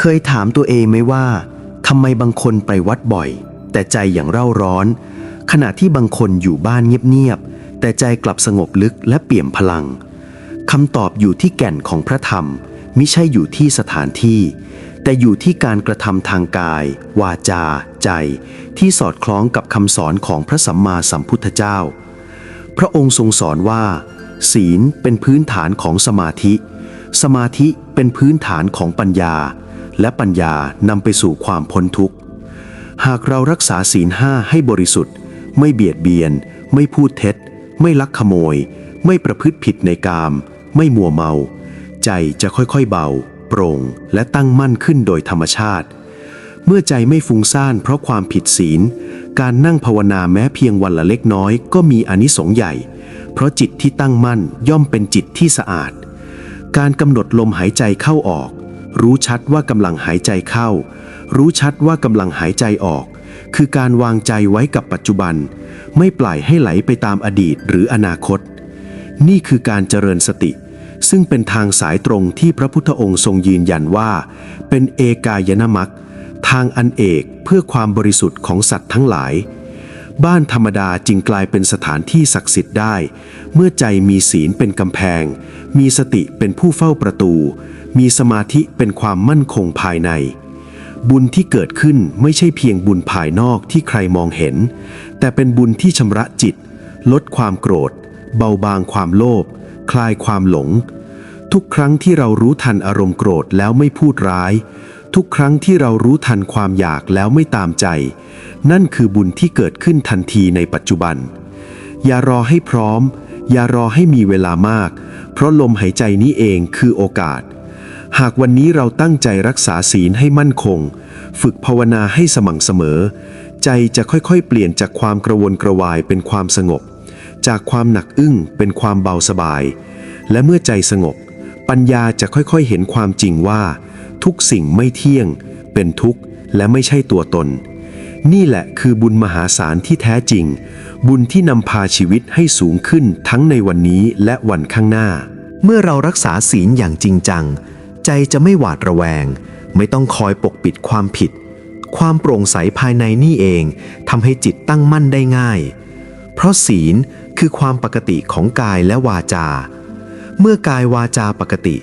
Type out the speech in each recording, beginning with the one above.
เคยถามตัวเองไหมว่าทำไมบางคนไปวัดบ่อย แต่ใจอย่างเร่าร้อน ขณะที่บางคนอยู่บ้านเงียบๆแต่ใจกลับสงบลึกและเปี่ยมพลังคำตอบอยู่ที่แก่นของพระธรรมมิใช่อยู่ที่สถานที่ แต่อยู่ที่การกระทำทางกาย วาจา ใจ ที่สอดคล้องกับคำสอนของพระสัมมาสัมพุทธเจ้า พระองค์ทรงสอนว่า ศีลเป็นพื้นฐานของสมาธิ สมาธิเป็นพื้นฐานของปัญญา และปัญญานำไปสู่ความพ้นทุกข์ หากเรารักษาศีลห้าให้บริสุทธิ์ ไม่เบียดเบียน ไม่พูดเท็จ ไม่ลักขโมย ไม่ประพฤติผิดในกาม ไม่มัวเมา ใจจะค่อยๆเบา โปร่ง และตั้งมั่นขึ้นโดยธรรมชาติ เมื่อใจไม่ฟุ้งซ่านเพราะความผิดศีล การนั่งภาวนาแม้เพียงวันละเล็กน้อยก็มีอนิสงส์ใหญ่ เพราะจิตที่ตั้งมั่นย่อมเป็นจิตที่สะอาด การกำหนดลมหายใจเข้าออก รู้ชัดว่ากำลังหายใจเข้า รู้ชัดว่ากำลังหายใจออก คือการวางใจไว้กับปัจจุบัน ไม่ปล่อยให้ไหลไปตามอดีตหรืออนาคต นี่คือการเจริญสติ ซึ่งเป็นทางสายตรงที่พระพุทธองค์ทรงยืนยันว่า เป็นเอกายนมัคทางอันเอกเพื่อความบริสุทธิ์ของสัตว์ทั้งหลาย บ้านธรรมดาจึงกลายเป็นสถานที่ศักดิ์สิทธิ์ได้ เมื่อใจมีศีลเป็นกำแพง มีสติเป็นผู้เฝ้าประตู มีสมาธิเป็นความมั่นคงภายใน บุญที่เกิดขึ้นไม่ใช่เพียงบุญภายนอกที่ใครมองเห็น แต่เป็นบุญที่ชำระจิต ลดความโกรธ เบาบางความโลภคลายความหลง ทุกครั้งที่เรารู้ทันอารมณ์โกรธแล้วไม่พูดร้าย ทุกครั้งที่เรารู้ทันความอยากแล้วไม่ตามใจ นั่นคือบุญที่เกิดขึ้นทันทีในปัจจุบัน อย่ารอให้พร้อม อย่ารอให้มีเวลามาก เพราะลมหายใจนี้เองคือโอกาส หากวันนี้เราตั้งใจรักษาศีลให้มั่นคง ฝึกภาวนาให้สม่ำเสมอ ใจจะค่อยๆ เปลี่ยนจากความกระวนกระวายเป็นความสงบ จากความหนักอึ้งเป็นความเบาสบาย และเมื่อใจสงบ ปัญญาจะค่อยๆเห็นความจริงว่า ทุกสิ่งไม่เที่ยง เป็นทุกข์และไม่ใช่ตัวตน นี่แหละคือบุญมหาศาลที่แท้จริง บุญที่นำพาชีวิตให้สูงขึ้นทั้งในวันนี้และวันข้างหน้า เมื่อเรารักษาศีลอย่างจริงจัง ใจจะไม่หวาดระแวง ไม่ต้องคอยปกปิดความผิด ความโปร่งใสภายในนี่เองทำให้จิตตั้งมั่นได้ง่าย เพราะศีลคือความปกติของกายและวาจา เมื่อกายวาจาปกติ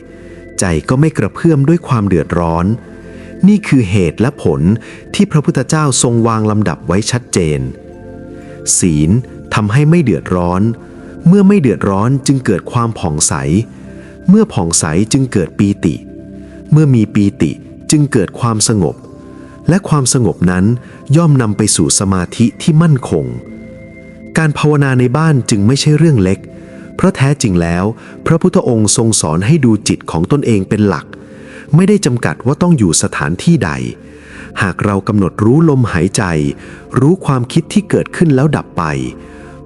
ใจก็ไม่กระเพื่อมด้วยความเดือดร้อน นี่คือเหตุและผลที่พระพุทธเจ้าทรงวางลำดับไว้ชัดเจน ศีลทำให้ไม่เดือดร้อน เมื่อไม่เดือดร้อนจึงเกิดความผ่องใส เมื่อผ่องใสจึงเกิดปีติ เมื่อมีปีติจึงเกิดความสงบ และความสงบนั้นย่อมนำไปสู่สมาธิที่มั่นคง การภาวนาในบ้านจึงไม่ใช่เรื่องเล็ก เพราะแท้จริงแล้ว พระพุทธองค์ทรงสอนให้ดูจิตของตนเองเป็นหลัก ไม่ได้จำกัดว่าต้องอยู่สถานที่ใด หากเรากำหนดรู้ลมหายใจ รู้ความคิดที่เกิดขึ้นแล้วดับไป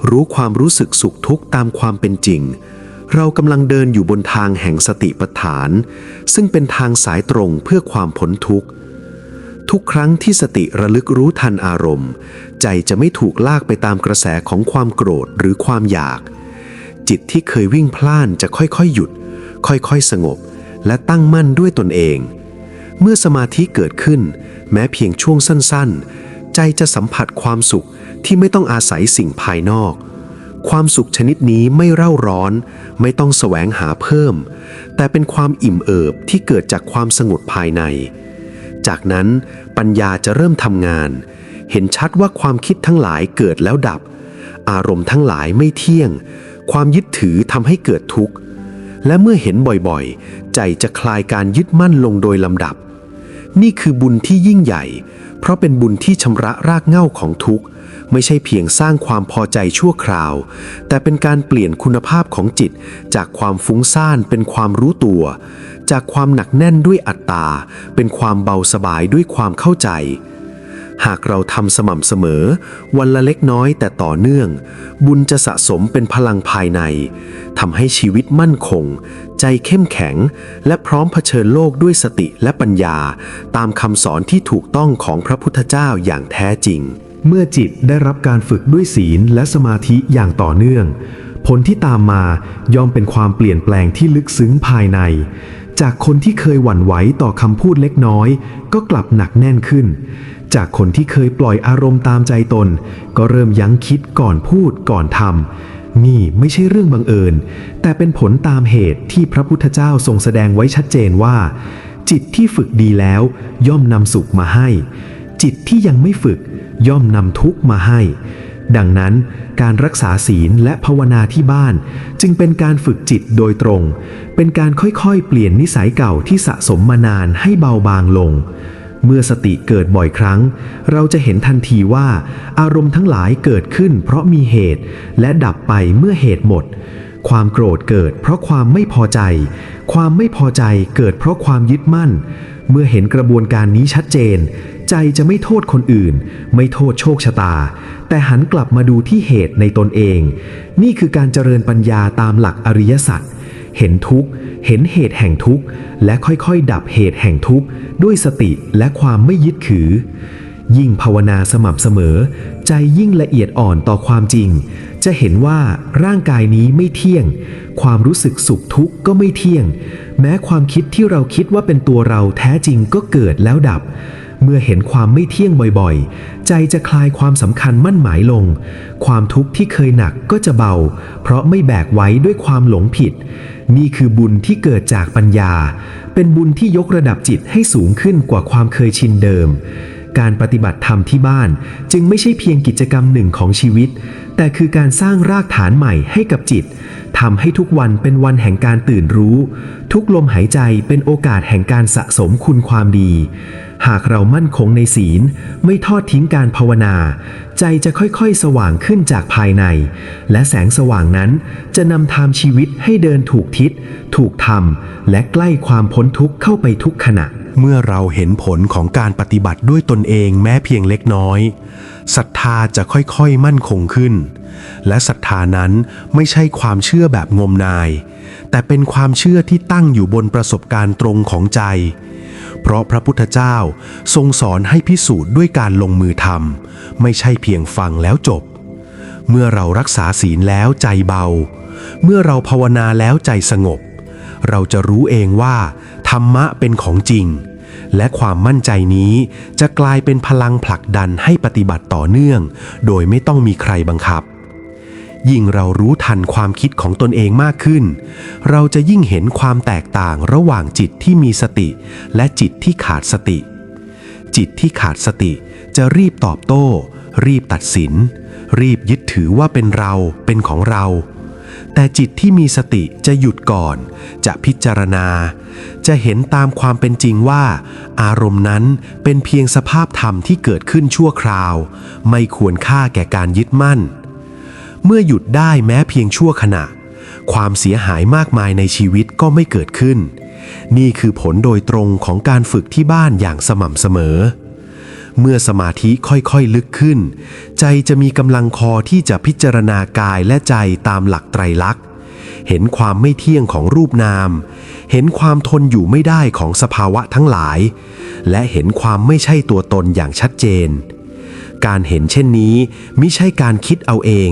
รู้ความรู้สึกสุขทุกข์ตามความเป็นจริง เรากำลังเดินอยู่บนทางแห่งสติปัฏฐาน ซึ่งเป็นทางสายตรงเพื่อความพ้นทุกข์ทุกครั้งที่สติระลึกรู้ทันอารมณ์ ใจจะไม่ถูกลากไปตามกระแสของความโกรธหรือความอยาก จิตที่เคยวิ่งพล่านจะค่อยๆ หยุด ค่อยๆ สงบ และตั้งมั่นด้วยตนเอง เมื่อสมาธิเกิดขึ้น แม้เพียงช่วงสั้นๆ ใจจะสัมผัสความสุขที่ไม่ต้องอาศัยสิ่งภายนอก ความสุขชนิดนี้ไม่เร่าร้อน ไม่ต้องแสวงหาเพิ่ม แต่เป็นความอิ่มเอิบที่เกิดจากความสงบภายใน จากนั้นปัญญาจะเริ่มทำงาน เห็นชัดว่าความคิดทั้งหลายเกิดแล้วดับ อารมณ์ทั้งหลายไม่เที่ยง ความยึดถือทำให้เกิดทุกข์ และเมื่อเห็นบ่อยๆ ใจจะคลายการยึดมั่นลงโดยลำดับ นี่คือบุญที่ยิ่งใหญ่ เพราะเป็นบุญที่ชำระรากเหง้าของทุกข์ ไม่ใช่เพียงสร้างความพอใจชั่วคราว แต่เป็นการเปลี่ยนคุณภาพของจิต จากความฟุ้งซ่านเป็นความรู้ตัว จากความหนักแน่นด้วยอัตตา เป็นความเบาสบายด้วยความเข้าใจ หากเราทำสม่ำเสมอ วันละเล็กน้อยแต่ต่อเนื่อง บุญจะสะสมเป็นพลังภายในทำให้ชีวิตมั่นคง ใจเข้มแข็ง และพร้อมเผชิญโลกด้วยสติและปัญญา ตามคำสอนที่ถูกต้องของพระพุทธเจ้าอย่างแท้จริง เมื่อจิตได้รับการฝึกด้วยศีลและสมาธิอย่างต่อเนื่อง ผลที่ตามมาย่อมเป็นความเปลี่ยนแปลงที่ลึกซึ้งภายใน จากคนที่เคยหวั่นไหวต่อคำพูดเล็กน้อย ก็กลับหนักแน่นขึ้น จากคนที่เคยปล่อยอารมณ์ตามใจตน ก็เริ่มยั้งคิดก่อนพูดก่อนทำนี่ไม่ใช่เรื่องบังเอิญ แต่เป็นผลตามเหตุที่พระพุทธเจ้าทรงแสดงไว้ชัดเจนว่า จิตที่ฝึกดีแล้วย่อมนำสุขมาให้ จิตที่ยังไม่ฝึกย่อมนำทุกข์มาให้ ดังนั้นการรักษาศีลและภาวนาที่บ้าน จึงเป็นการฝึกจิตโดยตรง เป็นการค่อยๆ เปลี่ยนนิสัยเก่าที่สะสมมานานให้เบาบางลง เมื่อสติเกิดบ่อยครั้ง เราจะเห็นทันทีว่า อารมณ์ทั้งหลายเกิดขึ้น เพราะมีเหตุ และดับไปเมื่อเหตุหมด ความโกรธเกิด เพราะความไม่พอใจ ความไม่พอใจเกิดเพราะความยึดมั่น เมื่อเห็นกระบวนการนี้ชัดเจน ใจจะไม่โทษคนอื่น ไม่โทษโชคชะตา แต่หันกลับมาดูที่เหตุในตนเอง นี่คือการเจริญปัญญาตามหลักอริยสัจ เห็นทุกข์ เห็นเหตุแห่งทุกข์ และค่อยๆ ดับเหตุแห่งทุกข์ ด้วยสติและความไม่ยึดถือ ยิ่งภาวนาสม่ำเสมอ ใจยิ่งละเอียดอ่อนต่อความจริง จะเห็นว่าร่างกายนี้ไม่เที่ยง ความรู้สึกสุขทุกข์ก็ไม่เที่ยง แม้ความคิดที่เราคิดว่าเป็นตัวเราแท้จริงก็เกิดแล้วดับเมื่อเห็นความไม่เที่ยงบ่อยๆ ใจจะคลายความสำคัญมั่นหมายลง ความทุกข์ที่เคยหนักก็จะเบา เพราะไม่แบกไว้ด้วยความหลงผิด นี่คือบุญที่เกิดจากปัญญา เป็นบุญที่ยกระดับจิตให้สูงขึ้นกว่าความเคยชินเดิม การปฏิบัติธรรมที่บ้านจึงไม่ใช่เพียงกิจกรรมหนึ่งของชีวิต แต่คือการสร้างรากฐานใหม่ให้กับจิตทำให้ทุกวันเป็นวันแห่งการตื่นรู้ ทุกลมหายใจเป็นโอกาสแห่งการสะสมคุณความดี หากเรามั่นคงในศีลไม่ทอดทิ้งการภาวนา ใจจะค่อยๆ สว่างขึ้นจากภายใน และแสงสว่างนั้นจะนำทางชีวิตให้เดินถูกทิศ ถูกธรรม และใกล้ความพ้นทุกข์เข้าไปทุกขณะ เมื่อเราเห็นผลของการปฏิบัติด้วยตนเองแม้เพียงเล็กน้อยศรัทธาจะค่อยๆมั่นคงขึ้น และศรัทธานั้นไม่ใช่ความเชื่อแบบงมงาย แต่เป็นความเชื่อที่ตั้งอยู่บนประสบการณ์ตรงของใจ เพราะพระพุทธเจ้าทรงสอนให้พิสูจน์ด้วยการลงมือทำไม่ใช่เพียงฟังแล้วจบ เมื่อเรารักษาศีลแล้วใจเบา เมื่อเราภาวนาแล้วใจสงบเราจะรู้เองว่า ธรรมะเป็นของจริง และความมั่นใจนี้จะกลายเป็นพลังผลักดันให้ปฏิบัติต่อเนื่อง โดยไม่ต้องมีใครบังคับ ยิ่งเรารู้ทันความคิดของตนเองมากขึ้น เราจะยิ่งเห็นความแตกต่างระหว่างจิตที่มีสติ และจิตที่ขาดสติ จิตที่ขาดสติจะรีบตอบโต้ รีบตัดสิน รีบยึดถือว่าเป็นเราเป็นของเรา แต่จิตที่มีสติจะหยุดก่อน จะพิจารณา จะเห็นตามความเป็นจริงว่า อารมณ์นั้นเป็นเพียงสภาพธรรมที่เกิดขึ้นชั่วคราว ไม่ควรค่าแก่การยึดมั่น เมื่อหยุดได้แม้เพียงชั่วขณะ ความเสียหายมากมายในชีวิตก็ไม่เกิดขึ้น นี่คือผลโดยตรงของการฝึกที่บ้านอย่างสม่ำเสมอ เมื่อสมาธิค่อยๆลึกขึ้น ใจจะมีกำลังคอที่จะพิจารณากายและใจตามหลักไตรลักษณ์ เห็นความไม่เที่ยงของรูปนาม เห็นความทนอยู่ไม่ได้ของสภาวะทั้งหลาย และเห็นความไม่ใช่ตัวตนอย่างชัดเจน การเห็นเช่นนี้มิใช่การคิดเอาเอง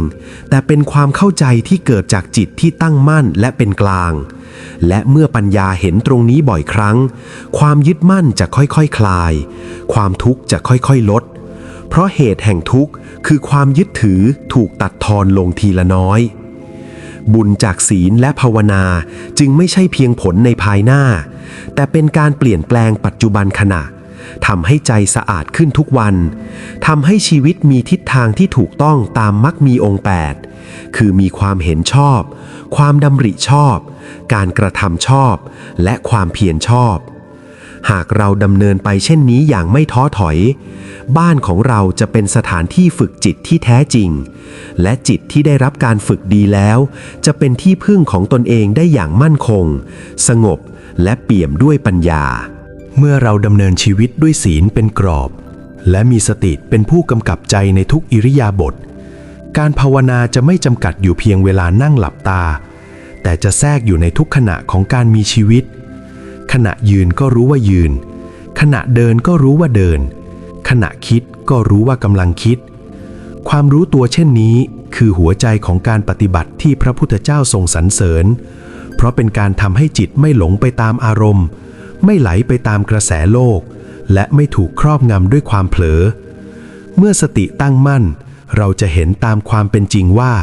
แต่เป็นความเข้าใจที่เกิดจากจิตที่ตั้งมั่นและเป็นกลางและเมื่อปัญญาเห็นตรงนี้บ่อยครั้ง ความยึดมั่นจะค่อยๆคคลาย ความทุกข์จะค่อยๆลด เพราะเหตุแห่งทุกข์คือความยึดถือถูกตัดทอนลงทีละน้อย บุญจากศีลและภาวนาจึงไม่ใช่เพียงผลในภายหน้า แต่เป็นการเปลี่ยนแปลงปัจจุบันขณะทำให้ใจสะอาดขึ้นทุกวันทำให้ชีวิตมีทิศทางที่ถูกต้องตามมรรคมีองค์ 8 คือมีความเห็นชอบ ความดำริชอบ การกระทำชอบ และความเพียรชอบ หากเราดำเนินไปเช่นนี้อย่างไม่ท้อถอย บ้านของเราจะเป็นสถานที่ฝึกจิตที่แท้จริง และจิตที่ได้รับการฝึกดีแล้ว จะเป็นที่พึ่งของตนเองได้อย่างมั่นคง สงบและเปี่ยมด้วยปัญญา เมื่อเราดำเนินชีวิตด้วยศีลเป็นกรอบ และมีสติเป็นผู้กำกับใจในทุกอิริยาบถ การภาวนาจะไม่จำกัดอยู่เพียงเวลานั่งหลับตา แต่จะแทรกอยู่ในทุกขณะของการมีชีวิต ขณะยืนก็รู้ว่ายืน ขณะเดินก็รู้ว่าเดิน ขณะคิดก็รู้ว่ากำลังคิด ความรู้ตัวเช่นนี้คือหัวใจของการปฏิบัติที่พระพุทธเจ้าทรงสรรเสริญ เพราะเป็นการทำให้จิตไม่หลงไปตามอารมณ์ ไม่ไหลไปตามกระแสโลก และไม่ถูกครอบงำด้วยความเผลอ เมื่อสติตั้งมั่น เราจะเห็นตามความเป็นจริงว่า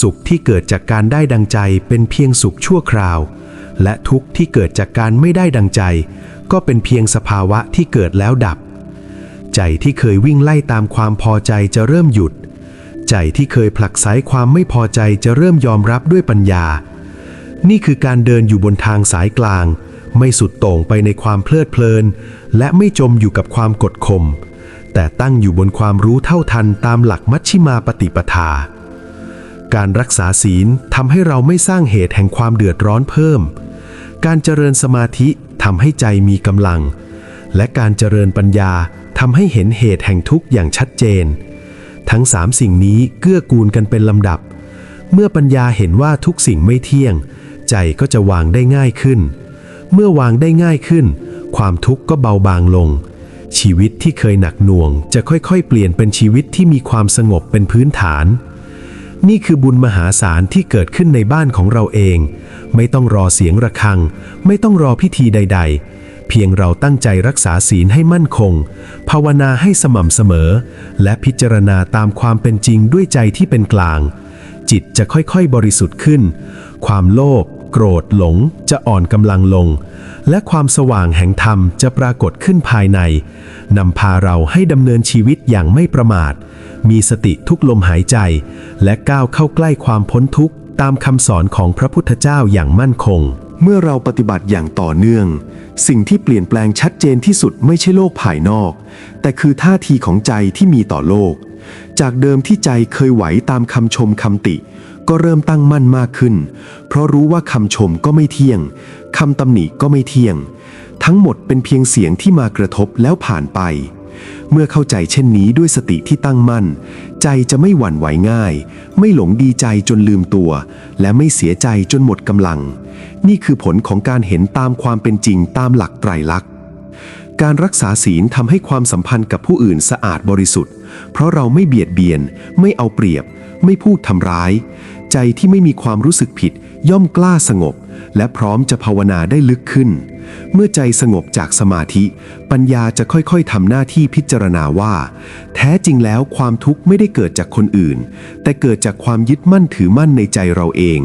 สุขที่เกิดจากการได้ดังใจเป็นเพียงสุขชั่วคราว และทุกข์ที่เกิดจากการไม่ได้ดังใจ ก็เป็นเพียงสภาวะที่เกิดแล้วดับ ใจที่เคยวิ่งไล่ตามความพอใจจะเริ่มหยุด ใจที่เคยผลักไสความไม่พอใจจะเริ่มยอมรับด้วยปัญญา นี่คือการเดินอยู่บนทางสายกลาง ไม่สุดโต่งไปในความเพลิดเพลิน และไม่จมอยู่กับความกดข่ม แต่ตั้งอยู่บนความรู้เท่าทันตามหลักมัชชิมาปฏิปทา การรักษาศีลทำให้เราไม่สร้างเหตุแห่งความเดือดร้อนเพิ่ม การเจริญสมาธิทำให้ใจมีกำลัง และการเจริญปัญญาทำให้เห็นเหตุแห่งทุกข์อย่างชัดเจน ทั้งสามสิ่งนี้เกื้อกูลกันเป็นลำดับ เมื่อปัญญาเห็นว่าทุกสิ่งไม่เที่ยง ใจก็จะวางได้ง่ายขึ้น เมื่อวางได้ง่ายขึ้น ความทุกข์ก็เบาบางลง ชีวิตที่เคยหนักหน่วง จะค่อยๆ เปลี่ยนเป็นชีวิตที่มีความสงบเป็นพื้นฐาน นี่คือบุญมหาศาลที่เกิดขึ้นในบ้านของเราเอง ไม่ต้องรอเสียงระฆัง ไม่ต้องรอพิธีใด ๆ เพียงเราตั้งใจรักษาศีลให้มั่นคง ภาวนาให้สม่ำเสมอ และพิจารณาตามความเป็นจริงด้วยใจที่เป็นกลาง จิตจะค่อยๆ บริสุทธิ์ขึ้น ความโลภ โกรธหลงจะอ่อนกำลังลง และความสว่างแห่งธรรมจะปรากฏขึ้นภายในนำพาเราให้ดำเนินชีวิตอย่างไม่ประมาท มีสติทุกลมหายใจ และก้าวเข้าใกล้ความพ้นทุกข์ตามคำสอนของพระพุทธเจ้าอย่างมั่นคง เมื่อเราปฏิบัติอย่างต่อเนื่อง สิ่งที่เปลี่ยนแปลงชัดเจนที่สุดไม่ใช่โลกภายนอก แต่คือท่าทีของใจที่มีต่อโลก จากเดิมที่ใจเคยไหวตามคำชมคำติ ก็เริ่มตั้งมั่นมากขึ้น เพราะรู้ว่าคำชมก็ไม่เที่ยงคำตำหนิก็ไม่เที่ยง ทั้งหมดเป็นเพียงเสียงที่มากระทบแล้วผ่านไป เมื่อเข้าใจเช่นนี้ด้วยสติที่ตั้งมั่น ใจจะไม่หวั่นไหวง่าย ไม่หลงดีใจจนลืมตัว และไม่เสียใจจนหมดกำลัง นี่คือผลของการเห็นตามความเป็นจริงตามหลักไตรลักษณ์ การรักษาศีลทำให้ความสัมพันธ์กับผู้อื่นสะอาดบริสุทธิ์ เพราะเราไม่เบียดเบียน ไม่เอาเปรียบ ไม่พูดทำร้าย ใจที่ไม่มีความรู้สึกผิด ย่อมกล้าสงบ และพร้อมจะภาวนาได้ลึกขึ้น เมื่อใจสงบจากสมาธิ ปัญญาจะค่อยๆทำหน้าที่พิจารณาว่า แท้จริงแล้วความทุกข์ไม่ได้เกิดจากคนอื่น แต่เกิดจากความยึดมั่นถือมั่นในใจเราเอง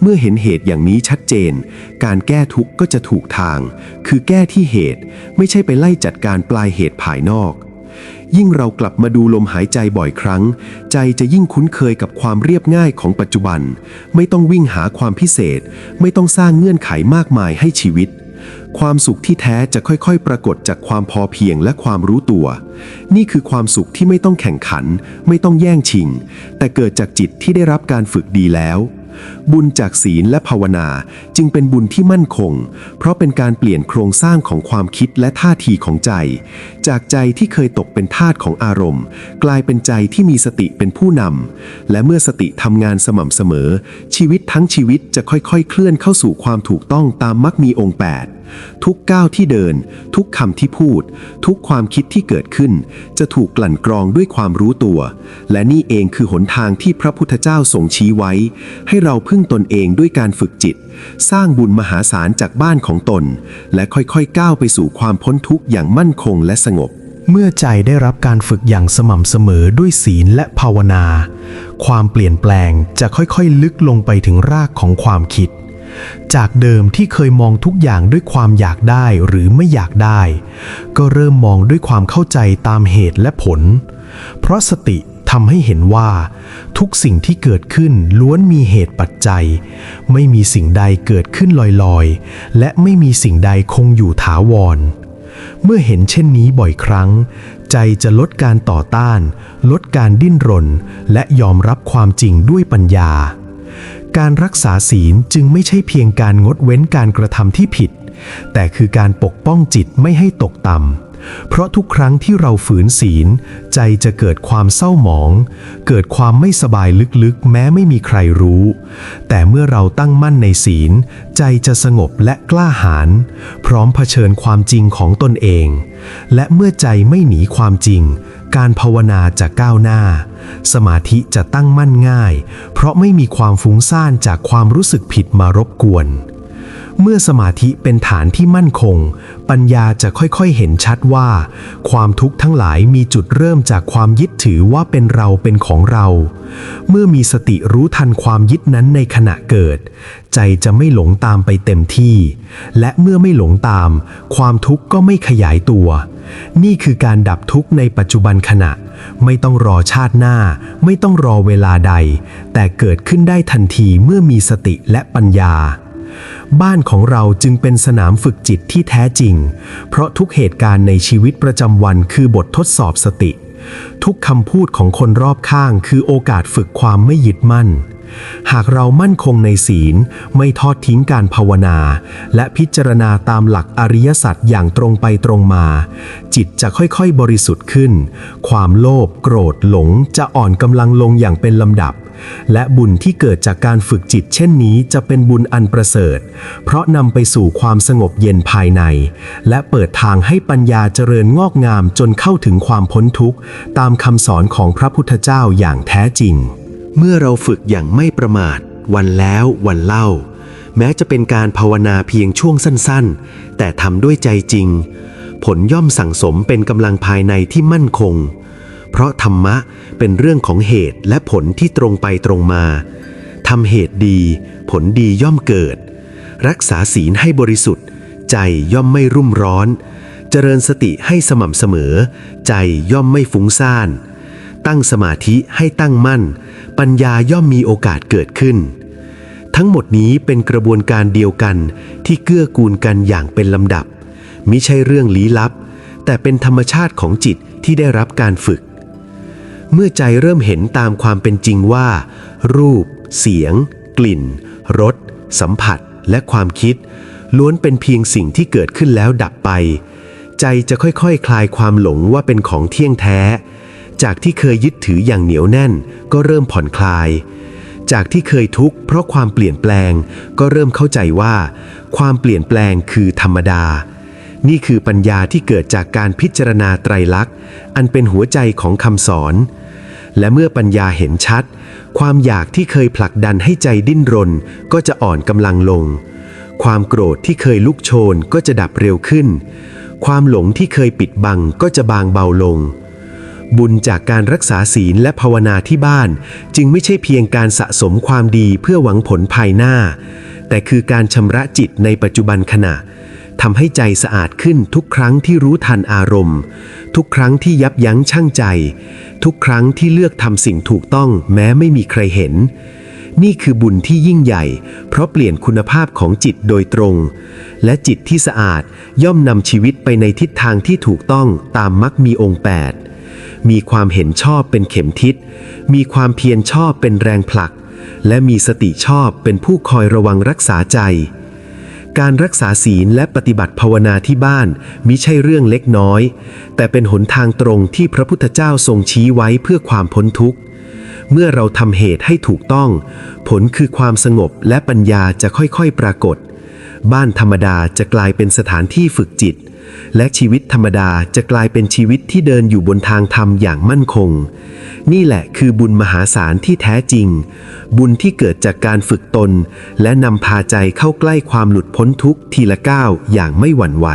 เมื่อเห็นเหตุอย่างนี้ชัดเจน การแก้ทุกข์ก็จะถูกทาง คือแก้ที่เหตุไม่ใช่ไปไล่จัดการปลายเหตุภายนอก ยิ่งเรากลับมาดูลมหายใจบ่อยครั้ง ใจจะยิ่งคุ้นเคยกับความเรียบง่ายของปัจจุบัน ไม่ต้องวิ่งหาความพิเศษ ไม่ต้องสร้างเงื่อนไขมากมายให้ชีวิตความสุขที่แท้จะค่อยๆ ปรากฏจากความพอเพียงและความรู้ตัว นี่คือความสุขที่ไม่ต้องแข่งขัน ไม่ต้องแย่งชิง แต่เกิดจากจิตที่ได้รับการฝึกดีแล้ว บุญจากศีลและภาวนาจึงเป็นบุญที่มั่นคง เพราะเป็นการเปลี่ยนโครงสร้างของความคิดและท่าทีของใจ จากใจที่เคยตกเป็นทาสของอารมณ์ กลายเป็นใจที่มีสติเป็นผู้นำและเมื่อสติทำงานสม่ำเสมอ ชีวิตทั้งชีวิตจะค่อยๆ เคลื่อนเข้าสู่ความถูกต้องตามมรรคมีองค์8 ทุกก้าวที่เดิน ทุกคำที่พูด ทุกความคิดที่เกิดขึ้น จะถูกกลั่นกรองด้วยความรู้ตัว และนี่เองคือหนทางที่พระพุทธเจ้าทรงชี้ไว้ ให้เราพึ่งตนเองด้วยการฝึกจิต สร้างบุญมหาศาลจากบ้านของตน และค่อยๆก้าวไปสู่ความพ้นทุกข์อย่างมั่นคงและสงบเมื่อใจได้รับการฝึกอย่างสม่ำเสมอด้วยศีลและภาวนา ความเปลี่ยนแปลงจะค่อยๆ ลึกลงไปถึงรากของความคิด จากเดิมที่เคยมองทุกอย่างด้วยความอยากได้หรือไม่อยากได้ ก็เริ่มมองด้วยความเข้าใจตามเหตุและผล เพราะสติทำให้เห็นว่า ทุกสิ่งที่เกิดขึ้นล้วนมีเหตุปัจจัย ไม่มีสิ่งใดเกิดขึ้นลอยๆ และไม่มีสิ่งใดคงอยู่ถาวร เมื่อเห็นเช่นนี้บ่อยครั้ง ใจจะลดการต่อต้าน ลดการดิ้นรน และยอมรับความจริงด้วยปัญญา การรักษาศีลจึงไม่ใช่เพียงการงดเว้นการกระทำที่ผิด แต่คือการปกป้องจิตไม่ให้ตกต่ำ เพราะทุกครั้งที่เราฝืนศีล ใจจะเกิดความเศร้าหมอง เกิดความไม่สบายลึกๆ แม้ไม่มีใครรู้ แต่เมื่อเราตั้งมั่นในศีล ใจจะสงบและกล้าหาญพร้อมเผชิญความจริงของตนเอง และเมื่อใจไม่หนีความจริง การภาวนาจะก้าวหน้า สมาธิจะตั้งมั่นง่าย เพราะไม่มีความฟุ้งซ่านจากความรู้สึกผิดมารบกวน เมื่อสมาธิเป็นฐานที่มั่นคง ปัญญาจะค่อยๆเห็นชัดว่า ความทุกข์ทั้งหลายมีจุดเริ่มจากความยึดถือว่าเป็นเราเป็นของเรา เมื่อมีสติรู้ทันความยึดนั้นในขณะเกิด ใจจะไม่หลงตามไปเต็มที่ และเมื่อไม่หลงตาม ความทุกข์ก็ไม่ขยายตัว นี่คือการดับทุกข์ในปัจจุบันขณะ ไม่ต้องรอชาติหน้า ไม่ต้องรอเวลาใด แต่เกิดขึ้นได้ทันทีเมื่อมีสติและปัญญา บ้านของเราจึงเป็นสนามฝึกจิตที่แท้จริง เพราะทุกเหตุการณ์ในชีวิตประจำวันคือบททดสอบสติ ทุกคำพูดของคนรอบข้างคือโอกาสฝึกความไม่ยึดมั่น หากเรามั่นคงในศีล ไม่ทอดทิ้งการภาวนา และพิจารณาตามหลักอริยสัจอย่างตรงไปตรงมา จิตจะค่อยๆบริสุทธิ์ขึ้น ความโลภโกรธหลงจะอ่อนกำลังลงอย่างเป็นลำดับ และบุญที่เกิดจากการฝึกจิตเช่นนี้จะเป็นบุญอันประเสริฐ เพราะนำไปสู่ความสงบเย็นภายใน และเปิดทางให้ปัญญาเจริญงอกงามจนเข้าถึงความพ้นทุกข์ ตามคำสอนของพระพุทธเจ้าอย่างแท้จริง เมื่อเราฝึกอย่างไม่ประมาท วันแล้ววันเล่า แม้จะเป็นการภาวนาเพียงช่วงสั้นๆ แต่ทำด้วยใจจริง ผลย่อมสั่งสมเป็นกำลังภายในที่มั่นคง เพราะธรรมะเป็นเรื่องของเหตุและผลที่ตรงไปตรงมาทำเหตุดี ผลดีย่อมเกิด รักษาศีลให้บริสุทธิ์ ใจย่อมไม่รุ่มร้อน เจริญสติให้สม่ำเสมอ ใจย่อมไม่ฟุ้งซ่าน ตั้งสมาธิให้ตั้งมั่น ปัญญาย่อมมีโอกาสเกิดขึ้น ทั้งหมดนี้เป็นกระบวนการเดียวกันที่เกื้อกูลกันอย่างเป็นลำดับมิใช่เรื่องลี้ลับ แต่เป็นธรรมชาติของจิตที่ได้รับการฝึก เมื่อใจเริ่มเห็นตามความเป็นจริงว่า รูป เสียง กลิ่น รส สัมผัส และความคิด ล้วนเป็นเพียงสิ่งที่เกิดขึ้นแล้วดับไป ใจจะค่อยๆคคลายความหลงว่าเป็นของเที่ยงแท้ จากที่เคยยึดถืออย่างเหนียวแน่น ก็เริ่มผ่อนคลาย จากที่เคยทุกข์เพราะความเปลี่ยนแปลง ก็เริ่มเข้าใจว่า ความเปลี่ยนแปลงคือธรรมดานี่คือปัญญาที่เกิดจากการพิจารณาไตรลักษณ์ อันเป็นหัวใจของคำสอน และเมื่อปัญญาเห็นชัด ความอยากที่เคยผลักดันให้ใจดิ้นรน ก็จะอ่อนกำลังลง ความโกรธที่เคยลุกโชนก็จะดับเร็วขึ้น ความหลงที่เคยปิดบังก็จะบางเบาลง บุญจากการรักษาศีลและภาวนาที่บ้าน จึงไม่ใช่เพียงการสะสมความดีเพื่อหวังผลภายหน้า แต่คือการชำระจิตในปัจจุบันขณะ ทำให้ใจสะอาดขึ้นทุกครั้งที่รู้ทันอารมณ์ ทุกครั้งที่ยับยั้งชั่งใจ ทุกครั้งที่เลือกทำสิ่งถูกต้องแม้ไม่มีใครเห็น นี่คือบุญที่ยิ่งใหญ่ เพราะเปลี่ยนคุณภาพของจิตโดยตรง และจิตที่สะอาดย่อมนำชีวิตไปในทิศทางที่ถูกต้องตามมรรคมีองค์ 8 มีความเห็นชอบเป็นเข็มทิศ มีความเพียรชอบเป็นแรงผลัก และมีสติชอบเป็นผู้คอยระวังรักษาใจ การรักษาศีลและปฏิบัติภาวนาที่บ้านมิใช่เรื่องเล็กน้อย แต่เป็นหนทางตรงที่พระพุทธเจ้าทรงชี้ไว้เพื่อความพ้นทุกข์ เมื่อเราทำเหตุให้ถูกต้อง ผลคือความสงบและปัญญาจะค่อยๆปรากฏ บ้านธรรมดาจะกลายเป็นสถานที่ฝึกจิต และชีวิตธรรมดาจะกลายเป็นชีวิตที่เดินอยู่บนทางธรรมอย่างมั่นคง นี่แหละคือบุญมหาศาลที่แท้จริง บุญที่เกิดจากการฝึกตน และนำพาใจเข้าใกล้ความหลุดพ้นทุกข์ทีละก้าวอย่างไม่หวั่นไหว